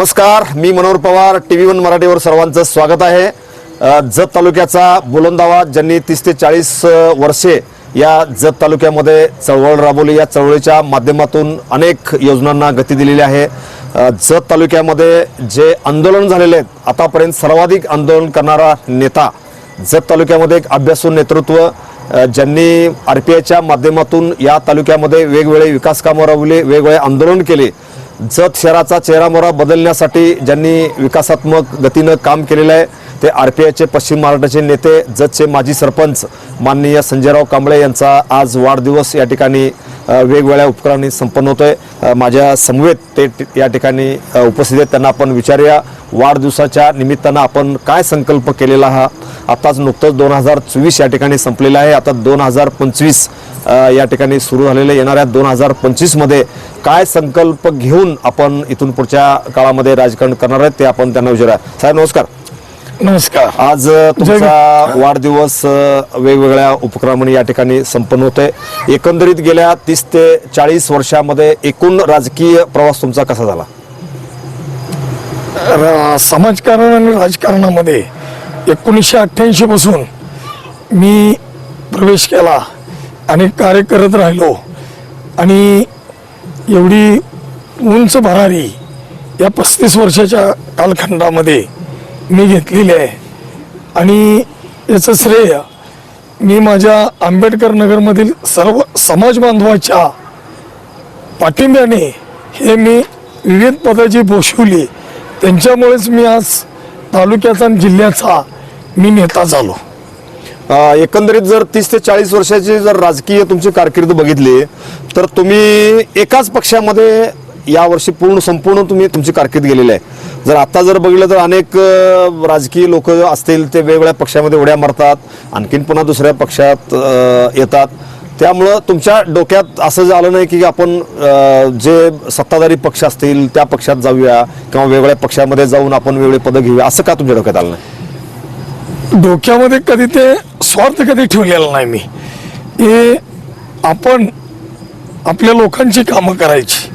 नमस्कार मी Manohar Pawar T V one मराठीवर सर्वांचं स्वागत आहे. जत तालुक्याचा बुलंदावा ज्यांनी तीस ते चाळीस वर्षे या जत तालुक्यामध्ये चळवळ राबवली या चळवळीच्या माध्यमातून अनेक योजनांना गती दिलेली आहे. जत तालुक्यामध्ये जे आंदोलन झालेले आहेत आतापर्यंत सर्वाधिक आंदोलन करणारा नेता जत तालुक्यामध्ये एक अभ्यासून नेतृत्व ज्यांनी आर पी आयच्या माध्यमातून या तालुक्यामध्ये वेगवेगळे विकास कामं राबवले वेगवेगळे आंदोलन केले. जत शहराचा चेहरामोहरा बदलण्यासाठी ज्यांनी विकासात्मक गतीनं काम केलेलं आहे ते आर पी आयचे पश्चिम महाराष्ट्राचे नेते जतचे माजी सरपंच माननीय संजयराव कांबळे यांचा आज वाढदिवस या ठिकाणी वेगवेगळ्या उपक्रमांनी संपन्न होतोय. माझ्या समवेत ते या ठिकाणी उपस्थित आहेत. त्यांना आपण विचारूया वाढदिवसाच्या निमित्तानं आपण काय संकल्प केलेला हा? आताच नुकतंच दोन हजार चोवीस या ठिकाणी संपलेला आहे. आता दोन हजार पंचवीस या ठिकाणी सुरू झालेले येणाऱ्या दोन हजार पंचवीसमध्ये काय संकल्प घेऊन आपण इथून पुढच्या काळामध्ये राजकारण करणार आहेत ते आपण त्यांना विचारूया. साहेब नमस्कार. नमस्कार. आज तुमचा वाढदिवस वेगवेगळ्या उपक्रमांनी या ठिकाणी संपन्न होतोय. एकंदरीत गेल्या तीस ते चाळीस वर्षामध्ये एकूण राजकीय प्रवास तुमचा कसा झाला? समाजकारण आणि राजकारणामध्ये एकोणीसशे अठ्ठ्याऐंशी पासून मी प्रवेश केला. आणि कार्य करत राहिलो. आणि एवढी उंच भरारी या पस्तीस वर्षाच्या कालखंडामध्ये मी घेतलेली आहे. आणि याचं श्रेय मी माझ्या आंबेडकर नगरमधील सर्व समाज बांधवाच्या पाठिंब्याने हे मी विविध पदाची भोशवली. त्यांच्यामुळेच मी आज तालुक्याचा आणि जिल्ह्याचा मी नेता झालो. एकंदरीत जर तीस ते चाळीस वर्षाची जर राजकीय तुमची कारकीर्द बघितली तर तुम्ही एकाच पक्षामध्ये यावर्षी पूर्ण संपूर्ण तुम्ही तुमची कारकीर्द गेलेली आहे. जर आता जर बघितलं तर अनेक राजकीय लोक असतील ते वेगवेगळ्या पक्षामध्ये उड्या मारतात आणखीन पुन्हा दुसऱ्या पक्षात येतात. त्यामुळं तुमच्या डोक्यात असं झालं नाही की आपण जे सत्ताधारी पक्ष असतील त्या पक्षात जाऊया किंवा वेगवेगळ्या पक्षामध्ये जाऊन आपण वेगळे पदं घेऊया. असं का तुमच्या डोक्यात आलं नाही? डोक्यामध्ये कधी ते स्वार्थ कधी ठेवलेला नाही मी. हे आपण आपल्या लोकांची कामं करायची.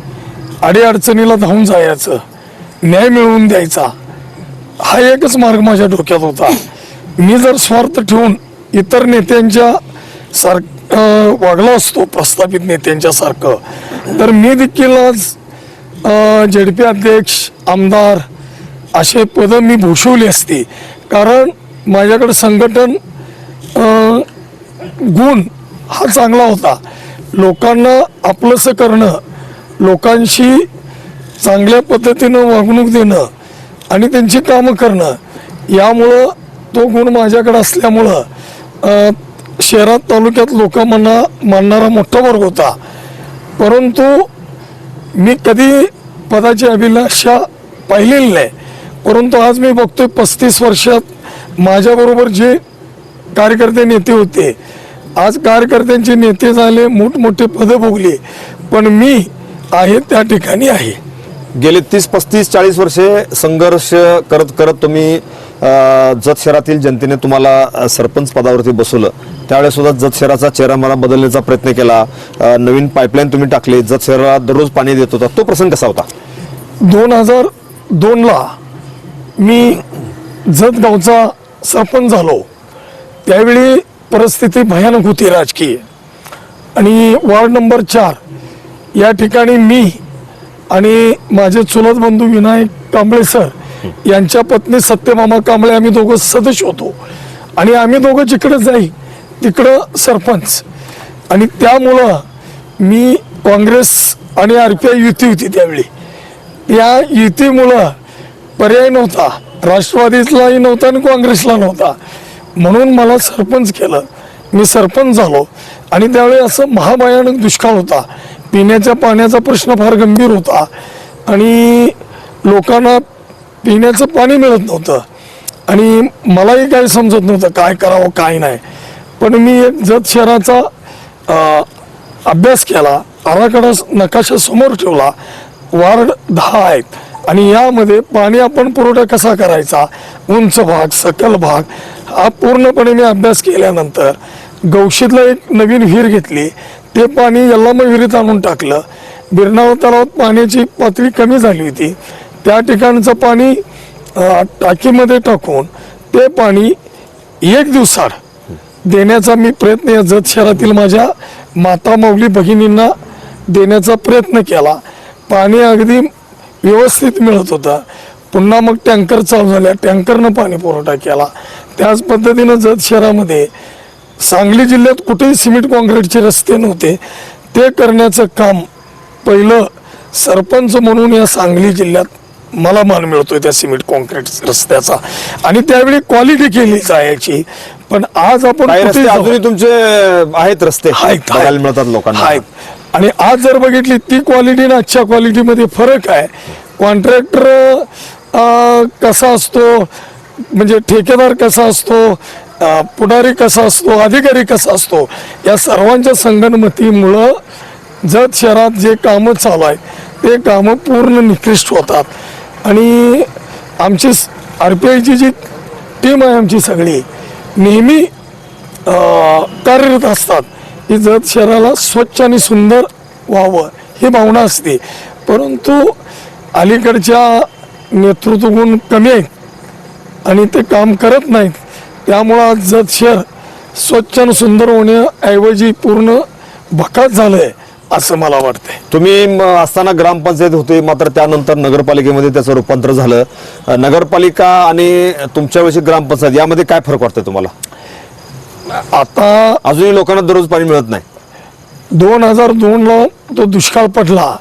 अडीअडचणीला धावून जायचं. न्याय मिळवून द्यायचा. हा एकच मार्ग माझ्या डोक्यात होता. मी जर स्वार्थ ठेवून इतर नेत्यांच्या सार वागलो वागला असतो प्रस्थापित नेत्यांच्या सारखं तर मी देखील आज झेडपी अध्यक्ष आमदार असे पदं मी भूषवली असती. कारण माझ्याकडे संघटन गुण हा चांगला होता. लोकांना आपलंसं करणं लोकांशी चांगल्या पद्धतीनं वागणूक देणं आणि त्यांची कामं करणं यामुळं तो गुण माझ्याकडे असल्यामुळं शहरात तालुक्यात लोक म्हणा मानणारा मोठा वर्ग होता. परंतु मी कधी पदाची अभिलाषा पाहिलेली नाही. परंतु आज मी बघतोय पस्तीस वर्षात माझ्याबरोबर जे कार्यकर्ते नेते होते आज कार्यकर्त्यांचे नेते झाले मोठमोठे पदं भोगली. पण मी आहे त्या ठिकाणी आहे. गेले तीस पस्तीस चाळीस वर्षे संघर्ष करत करत तुम्ही जत शहरातील जनतेने तुम्हाला सरपंच पदावरती बसवलं. त्यावेळेस सुद्धा जत शहराचा चेहरा मला बदलण्याचा प्रयत्न केला. नवीन पाईपलाईन तुम्ही टाकली. जत शहराला दररोज पाणी देत होता. तो प्रसंग कसा होता? दोन हजार दोनला मी जत गावचा सरपंच झालो. त्यावेळी परिस्थिती भयानक होती राजकीय. आणि वार्ड नंबर चार या ठिकाणी मी आणि माझे चुलत बंधू विनायक कांबळे सर यांच्या पत्नी सत्यमामा कांबळे आम्ही दोघं सदस्य होतो. आणि आम्ही दोघं जिकडं जाई तिकडं सरपंच. आणि त्यामुळं मी काँग्रेस आणि आर पी आय युती होती त्यावेळी. या युतीमुळं पर्याय नव्हता. राष्ट्रवादीतलाही नव्हता आणि काँग्रेसला नव्हता. म्हणून मला सरपंच केलं. मी सरपंच झालो. आणि त्यावेळी असं महाभयानक दुष्काळ होता. पिण्याच्या पाण्याचा प्रश्न फार गंभीर होता. आणि लोकांना पिण्याचं पाणी मिळत नव्हतं. आणि मलाही काही समजत नव्हतं काय करावं काय नाही. पण मी एक जत शहराचा अभ्यास केला. आराखडा नकाशा समोर ठेवला. वार्ड दहा आहेत. आणि यामध्ये पाणी आपण पुरवठा कसा करायचा? उंच भाग सकल भाग हा पूर्णपणे मी अभ्यास केल्यानंतर गौशीतला एक नवीन विहीर घेतली. ते पाणी यल्लाम विहिरीत आणून टाकलं. बिरनाव तलावात पाण्याची पातळी कमी झाली होती. त्या ठिकाणचं पाणी टाकीमध्ये टाकून ते पाणी एक दिवसाड देण्याचा मी प्रयत्न या जत शहरातील माझ्या माता माऊली भगिनींना देण्याचा प्रयत्न केला. पाणी अगदी व्यवस्थित मिळत होतं. पुन्हा मग टँकर चालू झाल्या टँकरनं पाणी पुरवठा केला. त्याच पद्धतीनं जत शहरामध्ये सांगली जिल्ह्यात कुठेही सिमेंट काँक्रीटचे रस्ते नव्हते. ते करण्याचं काम पहिलं सरपंच म्हणून या सांगली जिल्ह्यात मला मान मिळतोय त्या सिमेंट कॉन्क्रीट रस्त्याचा. आणि त्यावेळी क्वालिटी केली जायची पण आज आपण तुमचे आहेत रस्ते. आहेत. मिळतात लोकांना. आहेत. आणि आज जर बघितली ती क्वालिटी आणि आजच्या क्वालिटीमध्ये फरक आहे. कॉन्ट्रॅक्टर कसा असतो? म्हणजे ठेकेदार कसा असतो? पुढारी कसा असतो? अधिकारी कसा असतो? या सर्वांच्या संगणमतीमुळं जत शहरात जे कामं चालू आहेत ते कामं पूर्ण निकृष्ट होतात. आणि आमची आर पी आयची जी टीम आहे आमची सगळी नेहमी कार्यरत असतात. की जत शहराला स्वच्छ आणि सुंदर व्हावं ही भावना असते. परंतु अलीकडच्या नेतृत्वगुण कमी आहेत आणि ते काम करत नाहीत. त्यामुळं आज जत शहर स्वच्छ आणि सुंदर होण्याऐवजी पूर्ण भकास आहे असं मला वाटतंय. तुम्ही असताना ग्रामपंचायत होते मात्र त्यानंतर नगरपालिकेमध्ये त्याचं रूपांतर झालं. नगरपालिका आणि तुमच्या वेळची ग्रामपंचायत यामध्ये काय फरक वाटतोय तुम्हाला? आता अजूनही लोकांना दररोज पाणी मिळत नाही. दोन हजार दोन ला तो दुष्काळ पडला.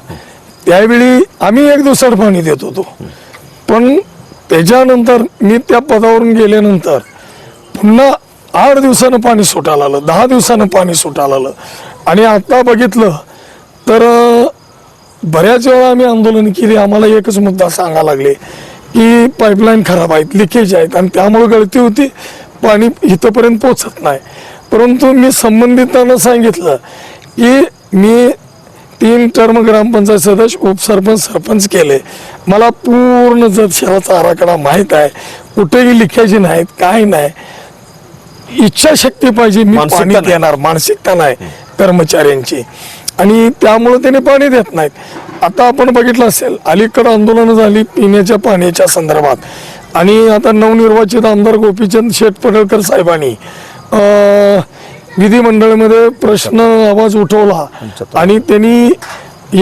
त्यावेळी आम्ही एक दिवसाड पाणी देत होतो. पण त्याच्यानंतर मी त्या पदावरून गेल्यानंतर पुन्हा आठ दिवसानं पाणी सुटायला आलं दहा दिवसानं पाणी सुटायला आलं आणि आता बघितलं तर बऱ्याच वेळा आम्ही आंदोलन केली. आम्हाला एकच मुद्दा सांगा लागले की पाईपलाईन खराब आहेत लिकेज आहेत. आणि त्यामुळे गळती होती. पाणी इथंपर्यंत पोचत नाही. परंतु मी संबंधितांना सांगितलं की मी तीन टर्म ग्रामपंचायत सदस्य उपसरपंच सरपंच केले. मला पूर्ण जत शहराचा आराखडा माहीत आहे. कुठेही लिकेज नाहीत काय नाही. इच्छाशक्ती पाहिजे मी पाणी. देणार मानसिकता नाही कर्मचाऱ्यांची. आणि त्यामुळे त्यांनी पाणी देत नाहीत. आता आपण बघितलं असेल अलीकडं आंदोलनं झाली पिण्याच्या पाण्याच्या संदर्भात. आणि आता नवनिर्वाचित आमदार गोपीचंद शेठ पडळकर साहेबांनी विधिमंडळामध्ये प्रश्न आवाज उठवला. आणि त्यांनी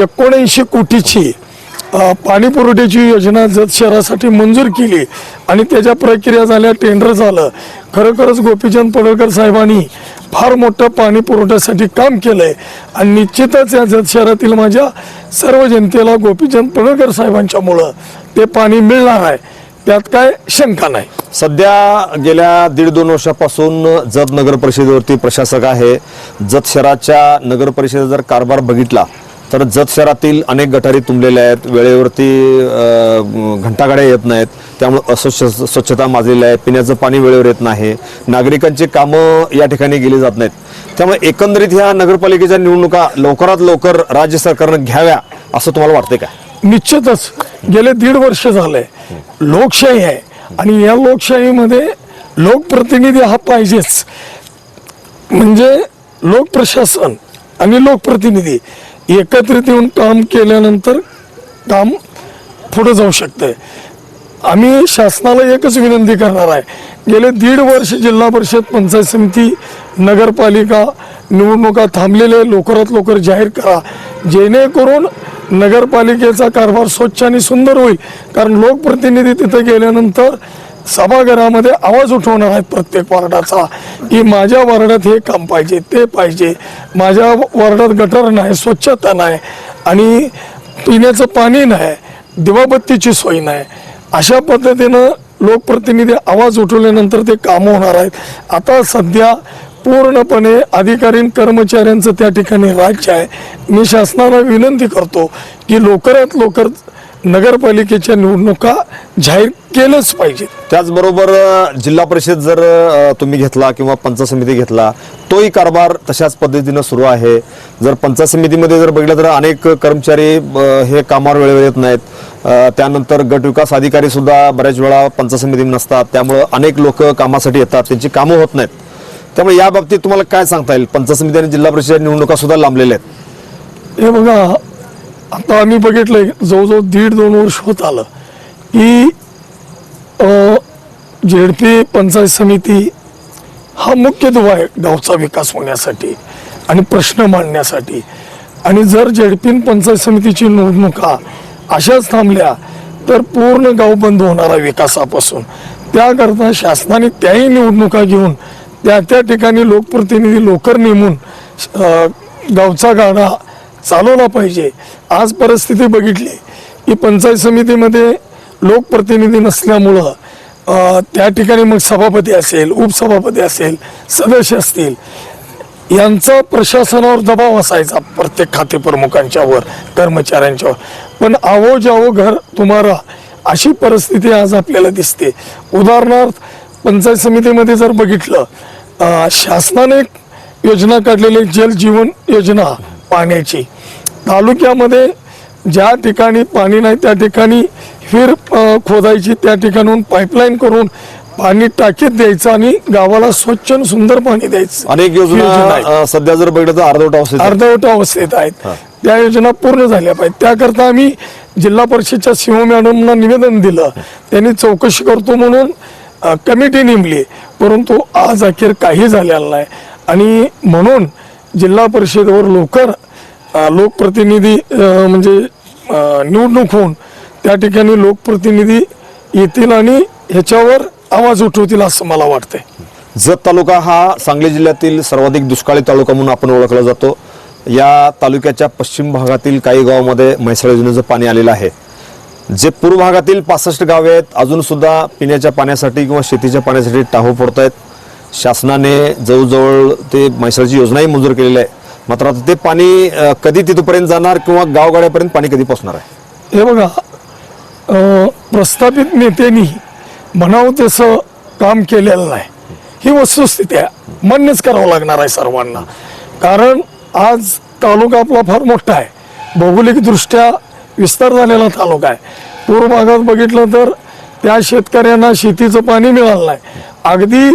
एकोणऐंशी कोटीची पाणी पुरवठ्याची योजना जत शहरासाठी मंजूर केली आणि त्याच्या प्रक्रिया झाल्या टेंडर झालं. खरोखरच गोपीचंद पडळकर साहेबांनी फार मोठं पाणी पुरवठ्यासाठी काम केलंय. आणि निश्चितच या जत शहरातील माझ्या सर्व जनतेला गोपीचंद पडळकर साहेबांच्यामुळं ते पाणी मिळणार आहे. त्यात काय शंका नाही. सध्या गेल्या दीड दोन वर्षापासून जत नगर परिषदेवरती प्रशासक आहे. जत शहराच्या नगर परिषदेचा जर कारभार बघितला तर जत शहरातील अनेक गटारी तुंबलेल्या आहेत. वेळेवरती घंटागाड्या येत नाहीत. त्यामुळे अस्वच्छ स्वच्छता माजलेली आहे. पिण्याचं पाणी वेळेवर येत नाही. नागरिकांची कामं या ठिकाणी गेली जात नाहीत. त्यामुळे एकंदरीत ह्या नगरपालिकेच्या निवडणुका लवकरात लवकर राज्य सरकारनं घ्याव्या असं तुम्हाला वाटतंय का निश्चितच. गेले दीड वर्ष झालंय. लोकशाही आहे. आणि या लोकशाहीमध्ये लोकप्रतिनिधी हा पाहिजेच. म्हणजे लोकप्रशासन आणि लोकप्रतिनिधी एकत्रित येऊन काम केल्यानंतर काम पुढे जाऊ शकतं आम्ही शासनाला एकच विनंती करणार आहे. गेले दीड वर्ष जिल्हा परिषद पंचायत समिती नगरपालिका निवडणुका थांबलेले लवकरात लवकर जाहीर करा. जेणेकरून नगरपालिकेचा कारभार स्वच्छ आणि सुंदर होईल. कारण लोकप्रतिनिधी तिथे गेल्यानंतर सभागृहामध्ये आवाज उठवणार आहेत प्रत्येक वार्डाचा की माझ्या वार्डात हे काम पाहिजे ते पाहिजे. माझ्या वार्डात गटर नाही स्वच्छता नाही आणि पिण्याचं पाणी नाही दिवाबत्तीची सोय नाही. अशा पद्धतीनं लोकप्रतिनिधी आवाज उठवल्यानंतर ते कामं होणार आहेत. आता सध्या पूर्णपणे अधिकारी कर्मचाऱ्यांचं त्या ठिकाणी राज्य आहे. मी शासनाला विनंती करतो की लवकरात लवकर नगरपालिकेच्या निवडणुका जाहीर केलंच पाहिजे. त्याचबरोबर जिल्हा परिषद जर तुम्ही घेतला किंवा पंचायत समिती घेतला तोही कारभार तशाच पद्धतीनं सुरू आहे. जर पंचायत समितीमध्ये जर बघितलं तर अनेक कर्मचारी हे कामावर वेळेवर येत नाहीत. त्यानंतर गट विकास अधिकारी सुद्धा बऱ्याच वेळा पंचायत समिती नसतात. त्यामुळं अनेक लोक कामासाठी येतात. त्यांची कामं होत नाहीत. त्यामुळे या बाबतीत तुम्हाला काय सांगता येईल? पंचायत समिती आणि जिल्हा परिषद निवडणुका सुद्धा लांबलेल्या आहेत. हे बघा आता आम्ही बघितलंय जवळजवळ दीड दोन वर्ष होत आलं की झेडपी पंचायत समिती हा मुख्य दुवा आहे गावचा विकास होण्यासाठी आणि प्रश्न मांडण्यासाठी. आणि जर झेडपीन पंचायत समितीची निवडणुका अशाच थांबल्या तर पूर्ण गाव बंद होणारा विकासापासून. त्याकरता शासनाने त्याही निवडणुका घेऊन त्या त्या ठिकाणी लोकप्रतिनिधी लोकर नेमून गावचा गाडा चालवला पाहिजे. आज परिस्थिती बघितली की पंचायत समितीमध्ये लोकप्रतिनिधी नसल्यामुळं त्या ठिकाणी मग सभापती असेल उपसभापती असेल सदस्य असतील. यांचा प्रशासनावर दबाव असायचा प्रत्येक खाते प्रमुखांच्यावर कर्मचाऱ्यांच्यावर पण आवो जावो घर तुम्हाला अशी परिस्थिती आज आपल्याला दिसते. उदाहरणार्थ पंचायत समितीमध्ये जर बघितलं शासनाने एक योजना काढलेली जल जीवन योजना पाण्याची. तालुक्यामध्ये ज्या ठिकाणी पाणी नाही त्या ठिकाणी विहीर अ, खोदायची त्या ठिकाणून पाईपलाईन करून पाणी टाकीत द्यायचं आणि गावाला स्वच्छ आणि सुंदर पाणी द्यायचं. अनेक योजना सध्या जर बघितलं तर अर्धवट अवस्थेत आहेत. अर्धवट अवस्थेत आहेत. त्या योजना पूर्ण झाल्या पाहिजेत. त्याकरता आम्ही जिल्हा परिषदच्या सिंह मॅडमना निवेदन दिलं. त्यांनी चौकशी करतो म्हणून कमिटी नेमली परंतु आज अखेर काही झालेलं नाही. आणि म्हणून जिल्हा परिषदेवर लवकर लोकप्रतिनिधी म्हणजे निवडणूक होऊन त्या ठिकाणी लोकप्रतिनिधी येतील आणि ह्याच्यावर आवाज उठवतील असं मला वाटतंय. जत तालुका हा सांगली जिल्ह्यातील सर्वाधिक दुष्काळी तालुका म्हणून आपण ओळखला जातो. या तालुक्याच्या पश्चिम भागातील काही गावामध्ये म्हैसाळ योजनेचं पाणी आलेलं आहे. जे पूर्व भागातील पासष्ट गावे आहेत अजूनसुद्धा पिण्याच्या पाण्यासाठी किंवा शेतीच्या पाण्यासाठी टाहो पडत आहेत शासनाने जवळजवळ ते म्हैसाळची योजनाही मंजूर केलेली आहे. मात्र आता ते पाणी कधी तिथपर्यंत जाणार किंवा गावगाड्यापर्यंत पाणी कधी पोहोचणार आहे? हे बघा प्रस्थापित नेत्यांनी म्हणावं तसं काम केलेलं नाही. ही वस्तुस्थिती आहे. मान्यच करावं लागणार आहे सर्वांना. कारण आज तालुका आपला फार मोठा आहे. भौगोलिकदृष्ट्या विस्तार झालेला तालुका आहे. पूर्व भागात बघितलं तर त्या शेतकऱ्यांना शेतीचं पाणी मिळालं नाही. अगदी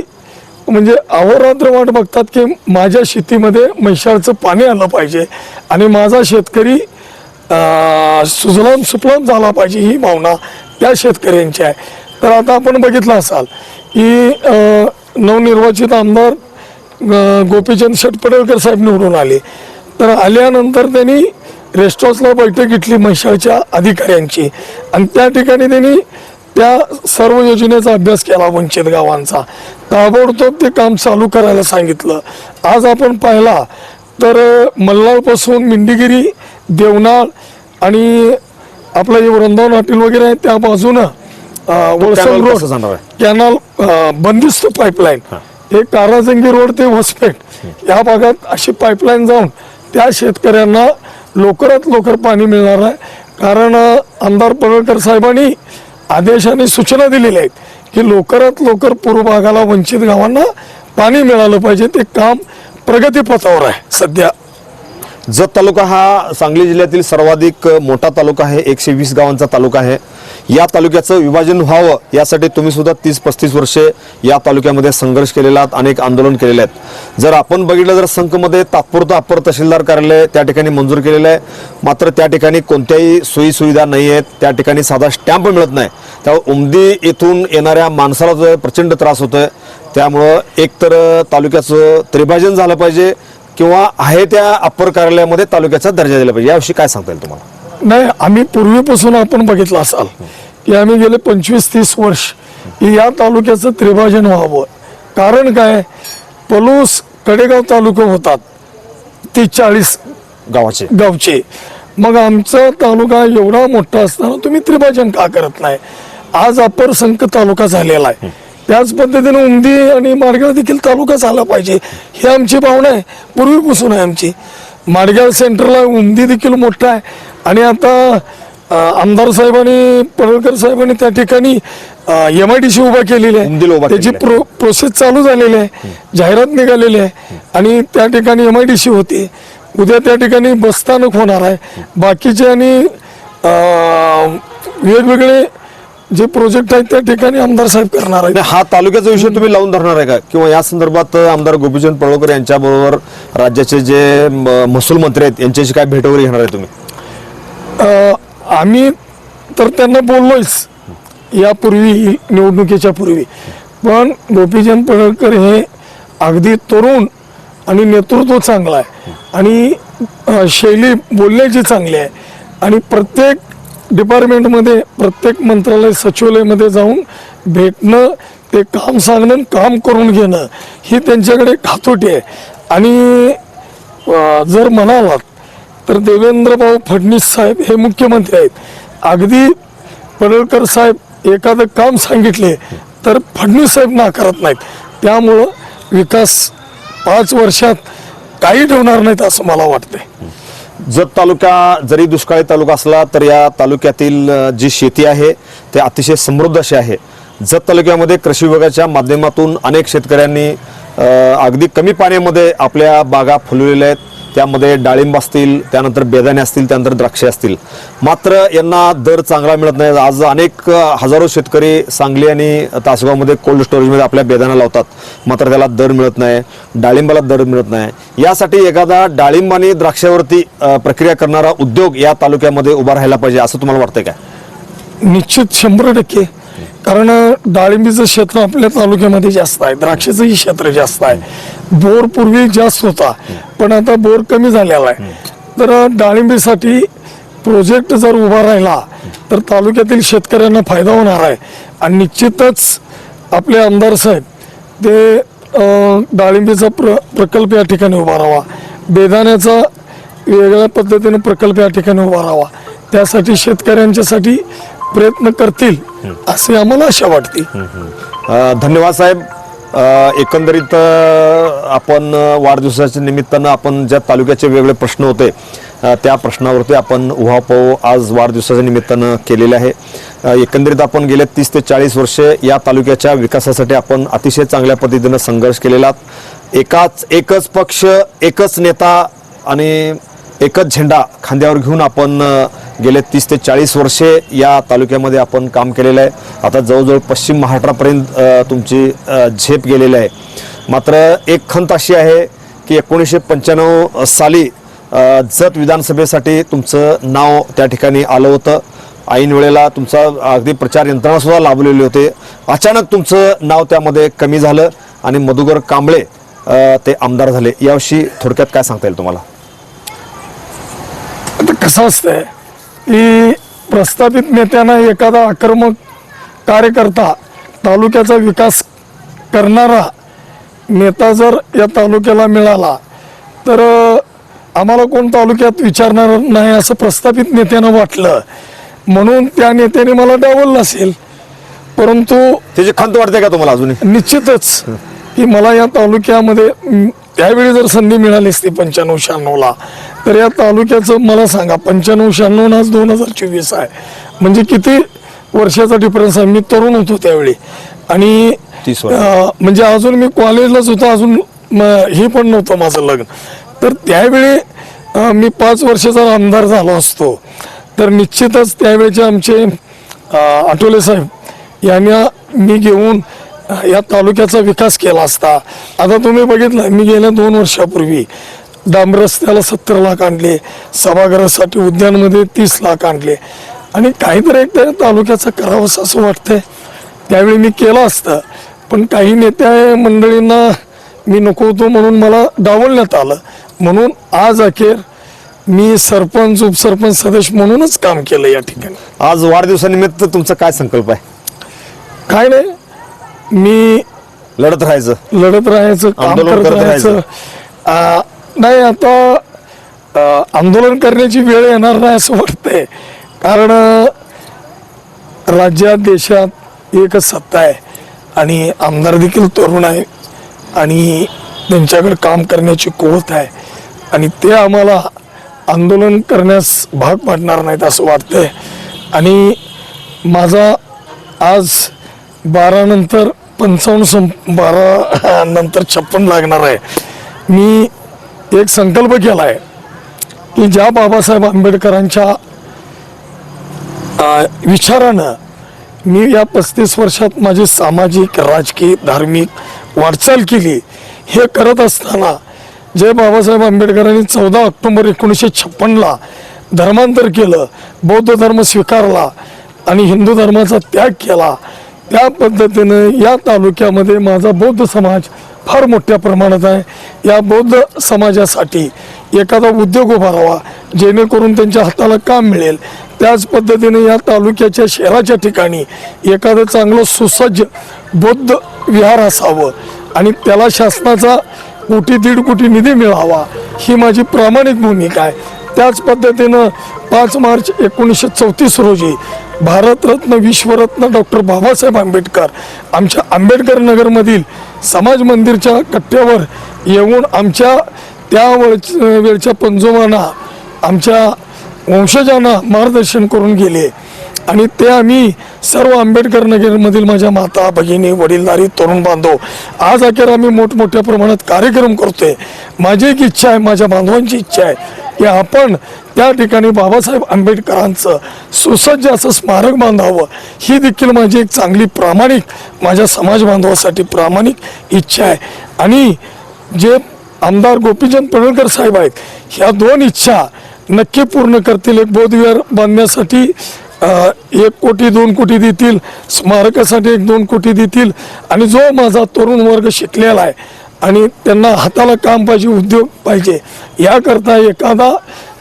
म्हणजे अहोरात्र वाट बघतात की माझ्या शेतीमध्ये म्हैसाळचं पाणी आलं पाहिजे आणि माझा शेतकरी सुजलाम सुफलाम झाला पाहिजे ही भावना त्या शेतकऱ्यांची आहे. तर आता आपण बघितलं असाल की नवनिर्वाचित आमदार गोपीचंद शेटपडळकर साहेब निवडून आले. तर आल्यानंतर त्यांनी रेस्ट हाऊसला बैठक घेतली म्हैसाळच्या अधिकाऱ्यांची. आणि त्या ठिकाणी त्यांनी त्या सर्व योजनेचा अभ्यास केला वंचित गावांचा. ताबडतोब ते काम चालू करायला सांगितलं. आज आपण पाहिला तर मल्हारपासून मिंडीगिरी देवनाळ आणि आपलं जे वृंदावन हॉटेल वगैरे आहे त्या बाजूनं वळसंग कॅनल रोड? कॅनल बंदिस्त पाईपलाईन हे. काराजंगी रोड ते वसपेट या भागात अशी पाईपलाईन जाऊन त्या शेतकऱ्यांना लवकरात लवकर पाणी मिळणार आहे. कारण आमदार पडळकर साहेबांनी आदेशाने सूचना दिलेल्या आहेत की लवकरात लवकर पूर्व भागाला वंचित गावांना पाणी मिळालं पाहिजे. ते काम प्रगतीपथावर आहे. सध्या जत तालुका हा सांगली जिल्ह्यातील सर्वाधिक मोठा तालुका आहे. एकशे वीस गावांचा तालुका आहे. या तालुक्याचं विभाजन व्हावं यासाठी तुम्ही सुद्धा तीस पस्तीस वर्षे या तालुक्यामध्ये संघर्ष केलेला आहात अनेक आंदोलन केलेले आहेत. जर आपण बघितलं तर संघमध्ये तात्पुरतं अप्पर तहसीलदार कार्यालय त्या ठिकाणी मंजूर केलेलं आहे मात्र त्या ठिकाणी कोणत्याही सोयीसुविधा नाही आहेत त्या ठिकाणी साधा स्टॅम्प मिळत नाही. त्यामुळे उमदी येथून येणाऱ्या माणसाला जो आहे प्रचंड त्रास होतोय. त्यामुळं एकतर तालुक्याचं त्रिभाजन झालं पाहिजे किंवा आहे त्या अप्पर कार्यालयामध्ये तालुक्याचा दर्जा दिला पाहिजे. याविषयी काय सांगता येईल तुम्हाला? नाही आम्ही पूर्वीपासून आपण बघितलं असाल की आम्ही गेले पंचवीस तीस वर्ष की या तालुक्याचं त्रिभाजन व्हावं. कारण काय? पलूस कडेगाव तालुके होतात तीस चाळीस गावाचे. गावचे. मग आमचा तालुका एवढा मोठा असताना तुम्ही त्रिभाजन का करत नाही? आज अपर संख तालुका झालेला आहे. त्याच पद्धतीने उमदी आणि माडगाव देखील तालुका झाला पाहिजे. ही आमची भावना आहे. पूर्वीपासून आहे आमची. माडगाव सेंटरला उमदी देखील मोठा आहे. आणि आता आमदार साहेबांनी पडळकर साहेबांनी त्या ठिकाणी एम आय डी सी उभा केलेली आहे. त्याची प्रो प्रोसेस चालू झालेली आहे. जाहिरात निघालेली आहे. आणि त्या ठिकाणी एम आय डी सी होती. उद्या त्या ठिकाणी बसस्थानक होणार आहे. बाकीचे आणि वेगवेगळे जे प्रोजेक्ट आहेत त्या ठिकाणी आमदार साहेब करणार आहेत. नाही, हा तालुक्याचा विषय तुम्ही लावून धरणार आहे का? किंवा या संदर्भात आमदार गोपीचंद पडळकर यांच्या बरोबर राज्याचे जे म- महसूल मंत्री आहेत यांच्याशी काय भेट वगैरे घेणार आहे तुम्ही? आम्ही तर त्यांना बोललोयच यापूर्वी निवडणुकीच्या पूर्वी. पण गोपीचंद पडळकर हे अगदी तरुण आणि नेतृत्व चांगलं आहे. आणि शैली बोलण्याची चांगली आहे. आणि प्रत्येक डिपार्टमेंटमध्ये प्रत्येक मंत्रालय सचिवालयामध्ये जाऊन भेटणं ते काम सांगणं काम करून घेणं ही त्यांच्याकडे हातोटी आहे. आणि जर म्हणालात तर देवेंद्रभाऊ फडणवीस साहेब हे मुख्यमंत्री आहेत. अगदी पडळकर साहेब एखादं काम सांगितले तर फडणवीस साहेब नाकारत नाहीत. त्यामुळं विकास पाच वर्षात काही ठेवणार नाहीत असं मला वाटतंय. जत तालुका जरी दुष्काळी तालुका असला तर या तालुक्यातील जी शेती आहे ते अतिशय समृद्ध अशी आहे. जत तालुक्यामध्ये कृषी विभागाच्या माध्यमातून अनेक शेतकऱ्यांनी अगदी कमी पाण्यामध्ये आपल्या बागा फुलवलेल्या आहेत. त्यामध्ये डाळिंब असतील त्यानंतर बेदाणे असतील त्यानंतर द्राक्षे असतील. मात्र यांना दर चांगला मिळत नाही. आज अनेक हजारो शेतकरी सांगली आणि तासगावमध्ये कोल्ड स्टोरेजमध्ये आपल्या बेदाणा लावतात. मात्र त्याला दर मिळत नाही. डाळिंबाला दर मिळत नाही. यासाठी एखादा डाळिंब आणि द्राक्षावरती प्रक्रिया करणारा उद्योग या तालुक्यामध्ये उभा राहायला पाहिजे असं तुम्हाला वाटतंय का निश्चित शंभर टक्के. कारण डाळिंबीचं क्षेत्र आपल्या तालुक्यामध्ये जास्त आहे द्राक्षाचंही क्षेत्र जास्त आहे. बोर पूर्वी जास्त होता पण आता बोर कमी झालेला आहे. तर डाळिंबीसाठी प्रोजेक्ट जर उभा राहिला तर तालुक्यातील शेतकऱ्यांना फायदा होणार आहे. आणि निश्चितच आपले आमदार साहेब ते डाळिंबीचा प्र प्रकल्प या ठिकाणी उभा राहावा. बेदाण्याचा वेगळ्या पद्धतीने प्रकल्प या ठिकाणी उभा राहावा. त्यासाठी शेतकऱ्यांच्यासाठी प्रयत्न करतील असे आम्हाला आशा वाटते. धन्यवाद साहेब. एकंदरीत आपण वाढदिवसाच्या निमित्तानं आपण ज्या तालुक्याचे वेगळे प्रश्न होते त्या प्रश्नावरती आपण उहापोह आज वाढदिवसाच्या निमित्तानं केलेले आहे. एकंदरीत आपण गेले तीस ते चाळीस वर्षे या तालुक्याच्या विकासासाठी आपण अतिशय चांगल्या पद्धतीनं संघर्ष केलेला. एकाच एकच पक्ष एकच नेता आणि एकच झेंडा खांद्यावर घेऊन आपण गेले तीस ते चाळीस वर्षे या तालुक्यामध्ये आपण काम केलेलं आहे. आता जवळजवळ पश्चिम महाराष्ट्रापर्यंत तुमची झेप गेलेली आहे. मात्र एक खंत अशी आहे की एकोणीसशे पंच्याण्णव साली जत विधानसभेसाठी तुमचं नाव त्या ठिकाणी आलं होतं. ऐन वेळेला तुमचा अगदी प्रचार यंत्रणासुद्धा लाभलेले लाभलेली होते. अचानक तुमचं नाव त्यामध्ये कमी झालं आणि मधुकर कांबळे ते आमदार झाले. याविषयी थोडक्यात काय सांगता येईल तुम्हाला? आता कसं असतंय की प्रस्थापित नेत्यांना एखादा आक्रमक कार्यकर्ता तालुक्याचा विकास करणारा नेता जर या तालुक्याला मिळाला तर आम्हाला कोण तालुक्यात विचारणार नाही असं प्रस्थापित नेत्यानं वाटलं. म्हणून त्या नेत्याने मला डावललं असेल परंतु त्याची खंत वाटते का तुम्हाला अजूनही? निश्चितच की मला या तालुक्यामध्ये त्यावेळी जर संधी मिळाली असती पंच्याण्णव शहाण्णवला तर या तालुक्याचं मला सांगा पंच्याण्णव शहाण्णव आज दोन हजार चोवीस आहे. म्हणजे किती वर्षाचा डिफरन्स आहे? मी तरुण होतो त्यावेळी. आणि म्हणजे अजून मी कॉलेजलाच होतो अजून हे पण नव्हतं माझं लग्न. तर त्यावेळी मी पाच वर्षाचा आमदार झालो असतो. तर निश्चितच त्यावेळेचे आमचे आठवले साहेब यांना मी घेऊन या तालुक्याचा विकास केला असता. आता तुम्ही बघितलं मी गेल्या दोन वर्षापूर्वी डांब रस्त्याला सत्तर लाख आणले सभागृहासाठी उद्यानमध्ये तीस लाख आणले. आणि काहीतरी एक त्या तालुक्याचं करावं असं वाटतंय. त्यावेळी मी केलं असतं. पण काही नेत्या मंडळींना मी नको होतो म्हणून मला डावलण्यात आलं. म्हणून आज अखेर मी सरपंच उपसरपंच सदस्य म्हणूनच काम केलं या ठिकाणी. आज वाढदिवसानिमित्त तुमचा काय संकल्प आहे? काय नाही मी लढत राहायचं. लढत राहायचं काम आंदोलन करत करत राहायचं. आ, नाही आता आ, आंदोलन करण्याची वेळ येणार नाही असं वाटतंय. कारण अ, राज्यात देशात एकच सत्ता आहे. आणि आमदार देखील तरुण आहे. आणि त्यांच्याकडे काम करण्याची कुवत आहे. आणि ते आम्हाला आंदोलन करण्यास भाग पाडणार नाहीत असं वाटतंय. आणि माझा आज बारा नंतर पंचावन्न सं बारा नंतर छप्पन लागणार आहे. मी एक संकल्प केला आहे की ज्या बाबासाहेब आंबेडकरांच्या विचारानं मी या पस्तीस वर्षात माझी सामाजिक राजकीय धार्मिक वाटचाल केली. हे करत असताना जे बाबासाहेब आंबेडकरांनी चौदा ऑक्टोबर एकोणीसशे छप्पनला धर्मांतर केलं बौद्ध धर्म स्वीकारला आणि हिंदू धर्माचा त्याग केला त्या पद्धतीनं या तालुक्यामध्ये माझा बौद्ध समाज फार मोठ्या प्रमाणात आहे. या बौद्ध समाजासाठी एखादा उद्योग उभारावा जेणेकरून त्यांच्या हाताला काम मिळेल. त्याच पद्धतीने या तालुक्याच्या शहराच्या ठिकाणी एखादं चांगलं सुसज्ज बौद्ध विहार असावं आणि त्याला शासनाचा कोटी दीड कोटी निधी मिळावा ही माझी प्रामाणिक भूमिका आहे. त्याच पद्धतीनं पाच मार्च एकोणीसशे चौतीस रोजी भारतरत्न विश्वरत्न डॉक्टर बाबासाहेब आंबेडकर आमच्या आंबेडकर नगरमधील समाज मंदिरच्या कट्ट्यावर येऊन आमच्या त्या वेळच वेळच्या पंजोबांना आमच्या वंशजांना मार्गदर्शन करून गेले. आणि ते आम्ही सर्व आंबेडकर नगरमधील माझ्या माता भगिनी वडीलधारी तरुण बांधव आज अखेर आम्ही मोठमोठ्या प्रमाणात कार्यक्रम करतोय. माझी एक इच्छा आहे माझ्या बांधवांची इच्छा आहे. की आपण त्या ठिकाणी बाबासाहेब आंबेडकरांचं सुसज्ज असं स्मारक बांधावं. ही देखील माझी एक चांगली प्रामाणिक माझ्या समाज बांधवासाठी प्रामाणिक इच्छा आहे. आणि जे आमदार गोपीचंद पडळकर साहेब आहेत ह्या दोन इच्छा नक्की पूर्ण करतील. एक बोधविहार बांधण्यासाठी एक कोटी दोन कोटी देतील. स्मारकासाठी एक दोन कोटी देतील. आणि जो माझा तरुण वर्ग शिकलेला आहे आणि त्यांना हाताला काम पाहिजे उद्योग पाहिजे. याकरता एखादा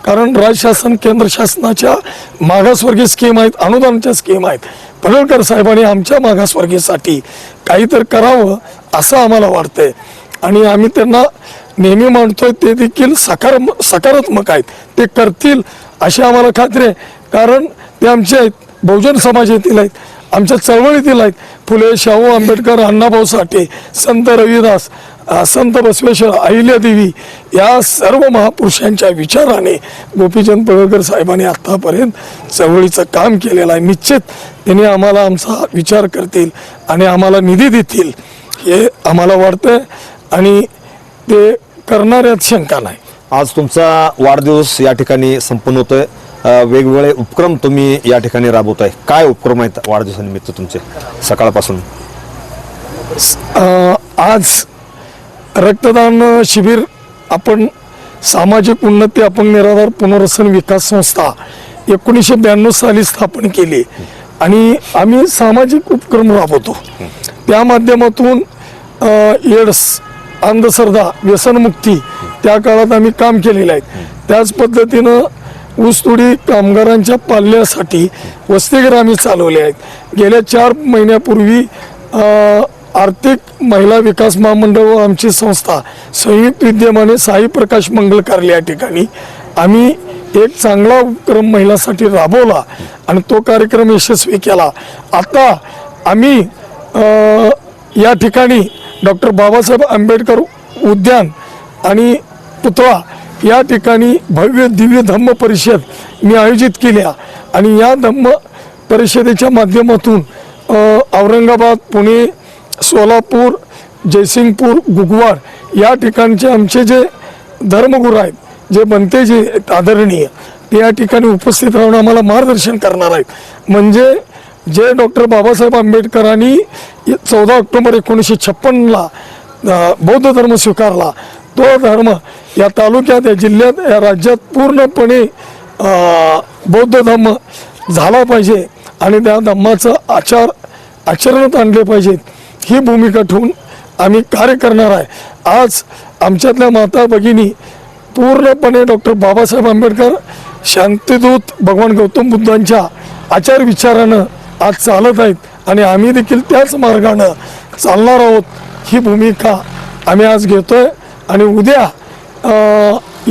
कारण राज्य शासन केंद्र शासनाच्या मागासवर्गीय स्कीम आहेत अनुदानाच्या स्कीम आहेत. पडळकर साहेबांनी आमच्या मागासवर्गीयसाठी काहीतरी करावं असं आम्हाला वाटतंय. आणि आम्ही त्यांना नेहमी मानतोय ते देखील सकार सकारात्मक आहेत. ते करतील अशी आम्हाला खात्री आहे. कारण ते आमचे आहेत बहुजन समाजातील आहेत. आमच्या चळवळीतील आहेत. फुले शाहू आंबेडकर अण्णाभाऊ साठे संत रविदास संत बसवेश्वर अहिल्यादेवी या सर्व महापुरुषांच्या विचाराने गोपीचंद पडळकर साहेबांनी आत्तापर्यंत चळवळीचं काम केलेलं आहे. निश्चित त्यांनी आम्हाला आमचा विचार करतील आणि आम्हाला निधी देतील हे आम्हाला वाटतं आणि ते करणाऱ्यात शंका नाही. आज तुमचा वाढदिवस या ठिकाणी संपन्न होतोय. वेगवेगळे उपक्रम तुम्ही या ठिकाणी राबवत आहे काय उपक्रम आहेत वाढदिवसानिमित्त तुमचे? सकाळपासून. आज रक्तदान शिबिर आपण सामाजिक उन्नती आपण निराधार पुनर्वसन विकास संस्था एकोणीसशे ब्याण्णव साली स्थापन केली. आणि आम्ही सामाजिक उपक्रम राबवतो. त्या माध्यमातून एड्स अंधश्रद्धा व्यसनमुक्ती त्या काळात आम्ही काम केलेलं आहे. त्याच पद्धतीनं ऊसतोडी कामगारांच्या पाल्यासाठी वसतिगृह आम्ही चालवले आहेत. गेल्या चार महिन्यापूर्वी आर्थिक महिला विकास महामंडळ व आमची संस्था संयुक्त विद्यमाने साई प्रकाश मंगल या ठिकाणी आम्ही एक चांगला उपक्रम महिलांसाठी राबवला आणि तो कार्यक्रम यशस्वी केला. आता आम्ही या ठिकाणी डॉक्टर बाबासाहेब आंबेडकर उद्यान आणि पुतळा या ठिकाणी भव्य दिव्य धम्म परिषद मी आयोजित केल्या. आणि या धम्म परिषदेच्या माध्यमातून औरंगाबाद पुणे सोलापूर जयसिंगपूर गुगवाड या ठिकाणचे आमचे जे धर्मगुरू आहेत जे बनते जे आहेत आदरणीय ते या ठिकाणी उपस्थित राहून आम्हाला मार्गदर्शन करणार आहेत. म्हणजे जे डॉक्टर बाबासाहेब आंबेडकरांनी चौदा ऑक्टोबर एकोणीसशे छप्पनला बौद्ध धर्म स्वीकारला तो धर्म या तालुक्यात या जिल्ह्यात या राज्यात पूर्णपणे बौद्ध धम्म झाला पाहिजे आणि त्या धम्माचं आचार आचरणात आणले पाहिजेत ही भूमिका ठेवून आम्ही कार्य करणार आहे. आज आमच्यातल्या माता भगिनी पूर्णपणे डॉक्टर बाबासाहेब आंबेडकर शांतिदूत भगवान गौतम बुद्धांच्या आचार विचारानं आज चालत आहेत आणि आम्ही देखील त्याच मार्गानं चालणार आहोत. ही भूमिका आम्ही आज घेतोय आणि उद्या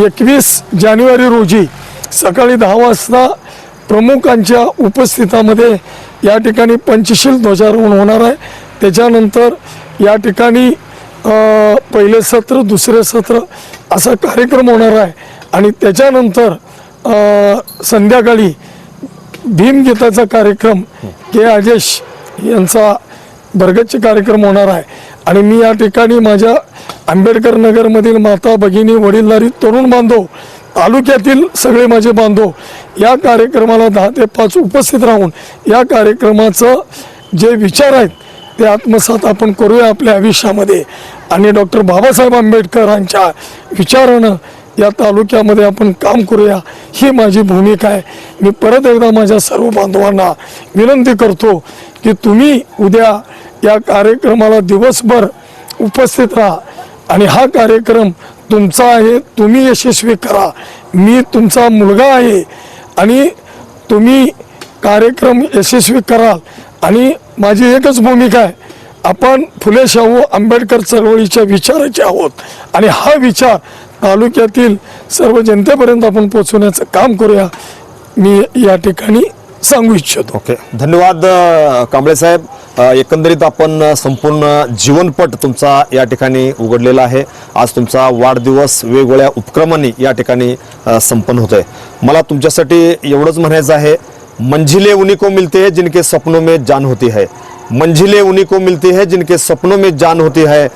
एकवीस जानेवारी रोजी सकाळी दहा वाजता प्रमुखांच्या उपस्थितामध्ये या ठिकाणी पंचशील ध्वजारोहण होणार आहे. त्याच्यानंतर या ठिकाणी पहिले सत्र दुसरे सत्र असा कार्यक्रम होणार आहे. आणि त्याच्यानंतर संध्याकाळी भीमगीताचा कार्यक्रम के. अजेश यांचा बरगतचे कार्यक्रम होणार आहे. आणि मी या ठिकाणी माझ्या आंबेडकर नगरमधील माता भगिनी वडीलधारी तरुण बांधव तालुक्यातील सगळे माझे बांधव या कार्यक्रमाला दहा ते पाच उपस्थित राहून या कार्यक्रमाचं जे विचार आहेत ते आत्मसात आपण करूया आपल्या आयुष्यामध्ये. आणि डॉक्टर बाबासाहेब आंबेडकरांच्या विचारानं या तालुक्यामध्ये आपण काम करूया. ही माझी भूमिका आहे. मी परत एकदा माझ्या सर्व बांधवांना विनंती करतो की तुम्ही उद्या या कार्यक्रमाला दिवसभर उपस्थित राहा. आणि हा कार्यक्रम तुमचा आहे तुम्ही यशस्वी करा. मी तुमचा मुलगा आहे आणि तुम्ही कार्यक्रम यशस्वी कराल. आणि माझी एकच भूमिका आहे आपण फुले शाहू आंबेडकर चळवळीच्या विचाराचे आहोत. आणि हा विचार तालुक्यातील सर्व जनतेपर्यंत आपण पोहोचवण्याचं काम करूया. मी या ठिकाणी सांगू इच्छितो. ओके. धन्यवाद कांबळे साहेब. एकंदरीत आपण संपूर्ण जीवनपट तुमचा या ठिकाणी उघडलेला आहे. आज तुमचा वाढदिवस वेगवेगळ्या उपक्रमांनी या ठिकाणी संपन्न होतोय. मला तुमच्यासाठी एवढंच म्हणायचं आहे मंजिले उन्हीं को मिलते है जिनके सपनों में जान होती है. मंजिले उन्हीं को मिलती है जिनके सपनों में जान होती है.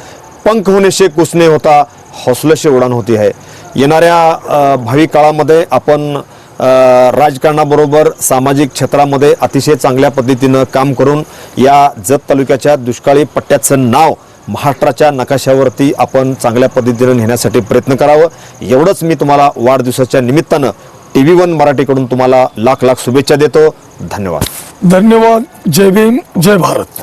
पंख होने से कुछ नहीं होता हौसले से उडान होती है. येणाऱ्या भावी काळामध्ये आपण राजकारणाबरोबर सामाजिक क्षेत्रामध्ये अतिशय चांगल्या पद्धतीनं काम करून या जत तालुक्याच्या दुष्काळी पट्ट्याचं नाव महाराष्ट्राच्या नकाशावरती आपण चांगल्या पद्धतीनं नेण्यासाठी प्रयत्न करावं. एवढंच मी तुम्हाला वाढदिवसाच्या निमित्तानं टी व्ही वन मराठीकडून तुम्हाला लाख लाख शुभेच्छा देतो. धन्यवाद. धन्यवाद. जय भीम जय भारत.